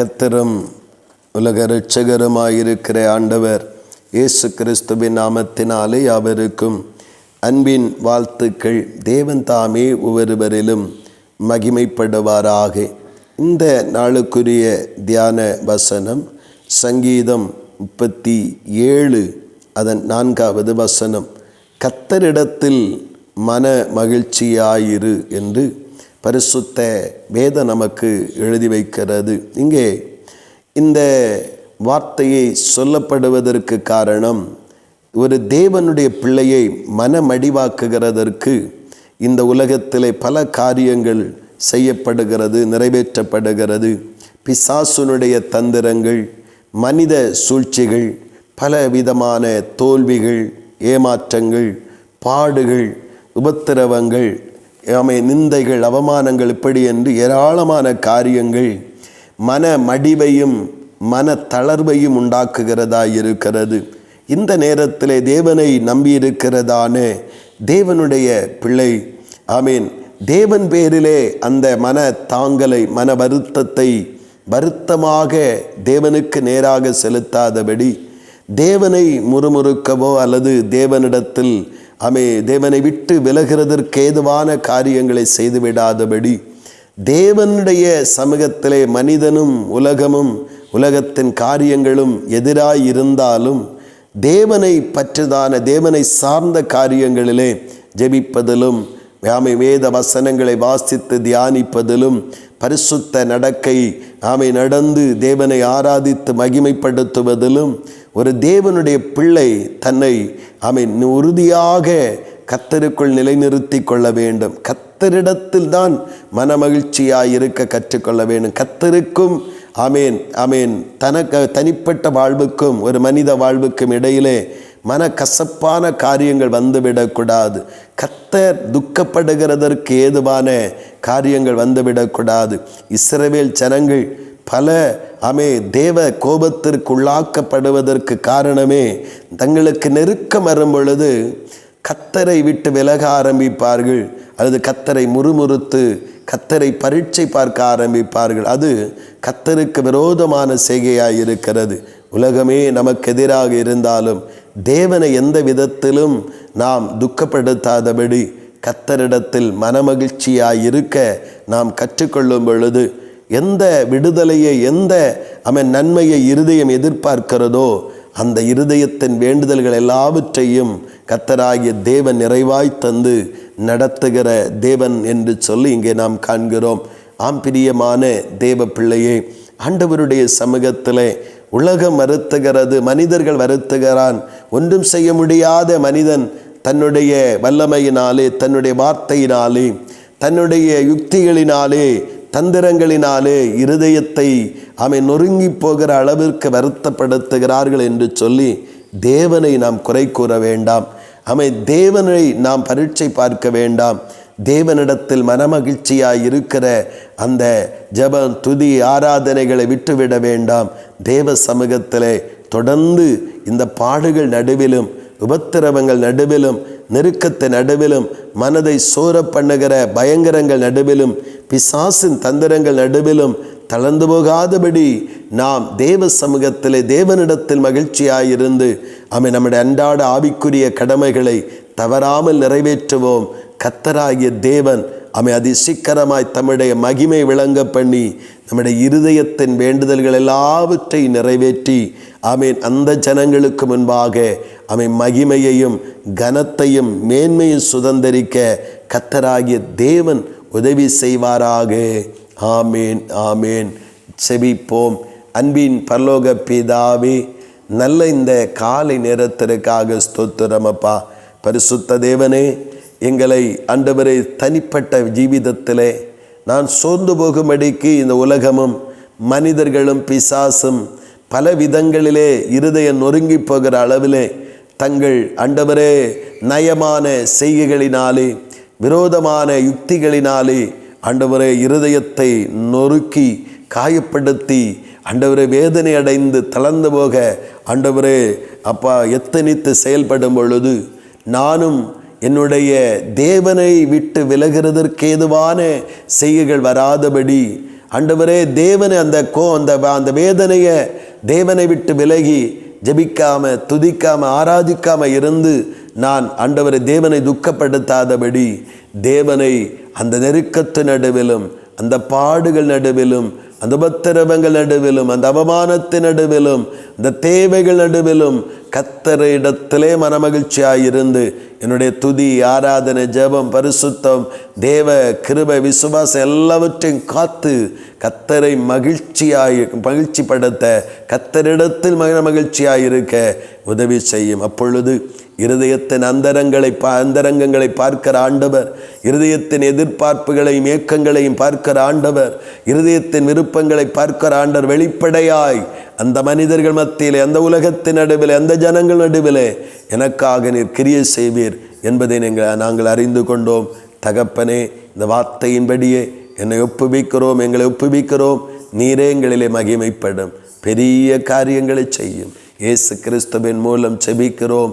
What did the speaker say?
கத்தரும் உலக இரட்சகருமாயிருக்கிற ஆண்டவர் இயேசு கிறிஸ்துவின் நாமத்தினாலே அவருக்கும் அன்பின் வாழ்த்துக்கள். தேவன் தாமே ஒவ்வொருவரிலும் மகிமைப்படுவாராக. இந்த நாளுக்குரிய தியான வசனம் சங்கீதம் முப்பத்தி ஏழு அதன் நான்காவது வசனம். கத்தரிடத்தில் மன மகிழ்ச்சியாயிரு என்று பரிசுத்த வேத நமக்கு எழுதி வைக்கிறது. இங்கே இந்த வார்த்தையை சொல்லப்படுவதற்கு காரணம் ஒரு தேவனுடைய பிள்ளையை மனமடிவாக்குகிறதற்கு இந்த உலகத்திலே பல காரியங்கள் செய்யப்படுகிறது நிறைவேற்றப்படுகிறது. பிசாசுனுடைய தந்திரங்கள் மனித சூழ்ச்சிகள் பல விதமான தோல்விகள் ஏமாற்றங்கள் பாடுகள் உபத்திரவங்கள் ஆமை நிந்தைகள் அவமானங்கள் இப்படி என்று ஏராளமான காரியங்கள் மன மடிவையும் மன தளர்வையும் உண்டாக்குகிறதா இருக்கிறது. இந்த நேரத்தில் தேவனை நம்பியிருக்கிறதான? தேவனுடைய பிள்ளை. ஆமீன். தேவன் பேரிலே அந்த மன தாங்கலை மன வருத்தத்தை வருத்தமாக தேவனுக்கு நேராக செலுத்தாதபடி தேவனை முறுமுறுக்கவோ அல்லது தேவனிடத்தில் ஆமே தேவனை விட்டு விலகிறதற்கு ஏதுவான காரியங்களை செய்துவிடாதபடி தேவனுடைய சமூகத்திலே மனிதனும் உலகமும் உலகத்தின் காரியங்களும் எதிராய் இருந்தாலும் தேவனை பற்றுதான தேவனை சார்ந்த காரியங்களிலே ஜெபிப்பதிலும் ஆமை வேத வசனங்களை வாசித்து தியானிப்பதிலும் பரிசுத்த நடக்கை ஆமை நடந்து தேவனை ஆராதித்து மகிமைப்படுத்துவதிலும் ஒரு தேவனுடைய பிள்ளை தன்னை ஆமை உறுதியாக கத்தருக்குள் நிலைநிறுத்தி கொள்ள வேண்டும். கத்தரிடத்தில் தான் மனமகிழ்ச்சியாக இருக்க கற்றுக்கொள்ள வேண்டும். கத்தருக்கும் ஆமேன் அமேன் தனக்கு தனிப்பட்ட வாழ்வுக்கும் ஒரு மனித வாழ்வுக்கும் இடையிலே மன கசப்பான காரியங்கள் வந்துவிடக்கூடாது. கத்தர் துக்கப்படுகிறதற்கு ஏதுவான காரியங்கள் வந்துவிடக்கூடாது. இஸ்ரவேல் ஜனங்கள் பல அமே தேவ கோபத்திற்கு உள்ளாக்கப்படுவதற்கு காரணமே தங்களுக்கு நெருக்கம் வரும் பொழுது கத்தரை விட்டு விலக ஆரம்பிப்பார்கள். அல்லது கத்தரை முறுமுறுத்து கத்தரை பரீட்சை பார்க்க ஆரம்பிப்பார்கள். அது கத்தருக்கு விரோதமான செய்கையாக இருக்கிறது. உலகமே நமக்கு எதிராக இருந்தாலும் தேவனை எந்த விதத்திலும் நாம் துக்கப்படுத்தாதபடி கத்தரிடத்தில் மனமகிழ்ச்சியாய் இருக்க நாம் கற்றுக்கொள்ளும் பொழுது எந்த விடுதலையை எந்த அவன் நன்மையை இருதயம் எதிர்பார்க்கிறதோ அந்த இருதயத்தின் வேண்டுதல்கள் எல்லாவற்றையும் கத்தராகிய தேவன் நிறைவாய் தந்து நடத்துகிற தேவன் என்று சொல்லி இங்கே நாம் காண்கிறோம். ஆம் பிரியமான தேவ பிள்ளையே ஆண்டவருடைய சமூகத்தில் உலகம் வருத்துகிறது மனிதர்கள் வருத்துகிறான். ஒன்றும் செய்ய முடியாத மனிதன் தன்னுடைய வல்லமையினாலே தன்னுடைய வார்த்தையினாலே தன்னுடைய யுக்திகளினாலே தந்திரங்களினாலே இருதயத்தை அவை நொறுங்கி போகிற அளவிற்கு வருத்தப்படுத்துகிறார்கள் என்று சொல்லி தேவனை நாம் குறை கூற வேண்டாம். அவை தேவனை நாம் பரீட்சை பார்க்க வேண்டாம். தேவனிடத்தில் மனமகிழ்ச்சியாய் இருக்கிற அந்த ஜபம் துதி ஆராதனைகளை விட்டுவிட வேண்டாம். தேவ சமூகத்திலே தொடர்ந்து இந்த பாடுகள் நடுவிலும் உபத்திரவங்கள் நடுவிலும் நெருக்கத்தை நடுவிலும் மனதை சோர பண்ணுகிற பயங்கரங்கள் நடுவிலும் பிசாசின் தந்திரங்கள் நடுவிலும் தளர்ந்து போகாதபடி நாம் தேவ சமூகத்திலே தேவனிடத்தில் மகிழ்ச்சியாயிருந்து அவை நம்முடைய அன்றாட ஆவிக்குரிய கடமைகளை தவறாமல் நிறைவேற்றுவோம். கத்தராகிய தேவன் அமை அதிசீக்கிரமாய் தம்முடைய மகிமை விளங்க பண்ணி நம்முடைய இருதயத்தின் வேண்டுதல்கள் எல்லாவற்றையும் நிறைவேற்றி அமேன். அந்த ஜனங்களுக்கு முன்பாக அமை மகிமையையும் கனத்தையும் மேன்மையும் சுதந்திரிக்க கத்தராகிய தேவன் உதவி செய்வாராக. ஆமேன் ஆமேன். செபிப்போம். அன்பின் பரலோக பிதாவே நல்ல இந்த காலை நேரத்திற்காக ஸ்தோத்திரமப்பா பரிசுத்த தேவனே எங்களை அண்டவரை தனிப்பட்ட ஜீவிதத்திலே நான் சோர்ந்து போகும்படிக்கு இந்த உலகமும் மனிதர்களும் பிசாசும் பல விதங்களிலே இருதயம் நொறுங்கி போகிற அளவிலே தங்கள் அண்டவரே நயமான செய்கைகளினாலே விரோதமான யுக்திகளினாலே ஆண்டவரே இருதயத்தை நொறுக்கி காயப்படுத்தி ஆண்டவரே வேதனை அடைந்து தளர்ந்து போக ஆண்டவரே அப்பா எத்தனித்து செயல்படும் பொழுது நானும் என்னுடைய தேவனை விட்டு விலகிறதற்கேதுவான செய்கைகள் வராதபடி ஆண்டவரே தேவனை அந்த கோ அந்த அந்த வேதனையை தேவனை விட்டு விலகி ஜபிக்காமல் துதிக்காமல் ஆராதிக்காமல் இருந்து நான் ஆண்டவரை தேவனை துக்கப்படுத்தாதபடி தேவனை அந்த நெருக்கத்து நடுவிலும் அந்த பாடுகள் நடுவிலும் அந்த உபத்திரவங்கள் நடுவிலும் அந்த அவமானத்தின் நடுவிலும் அந்த தேவைகள் நடுவிலும் கத்தர இடத்திலே மனமகிழ்ச்சியாக இருந்து என்னுடைய துதி ஆராதனை ஜெபம் பரிசுத்தம் தேவ கிருபை விசுவாசம் எல்லாவற்றையும் காத்து கத்தரை மகிழ்ச்சியாய் மகிழ்ச்சிப்படுத்த கத்தரிடத்தில் மகிழ மகிழ்ச்சியாயிருக்க உதவி செய்யும். அப்பொழுது இருதயத்தின் அந்தரங்களை பா அந்தரங்கங்களை பார்க்கிற ஆண்டவர் இருதயத்தின் எதிர்பார்ப்புகளையும் ஏக்கங்களையும் பார்க்கிற ஆண்டவர் இருதயத்தின் விருப்பங்களை பார்க்கிற ஆண்டவர் வெளிப்படையாய் அந்த மனிதர்கள் மத்தியிலே அந்த உலகத்தின் நடுவில் அந்த ஜனங்கள் நடுவிலே எனக்காக நீர் கிரியை செய்வீர் என்பதை நீங்கள் நாங்கள் அறிந்து கொண்டோம். தகப்பனே இந்த வார்த்தையின்படியே என்னை ஒப்புவிக்கிறோம் எங்களை ஒப்புவிக்கிறோம். நீரே எங்களிலே மகிமைப்படும். பெரிய காரியங்களை செய்யும். இயேசு கிறிஸ்துவின் மூலம் செபிக்கிறோம்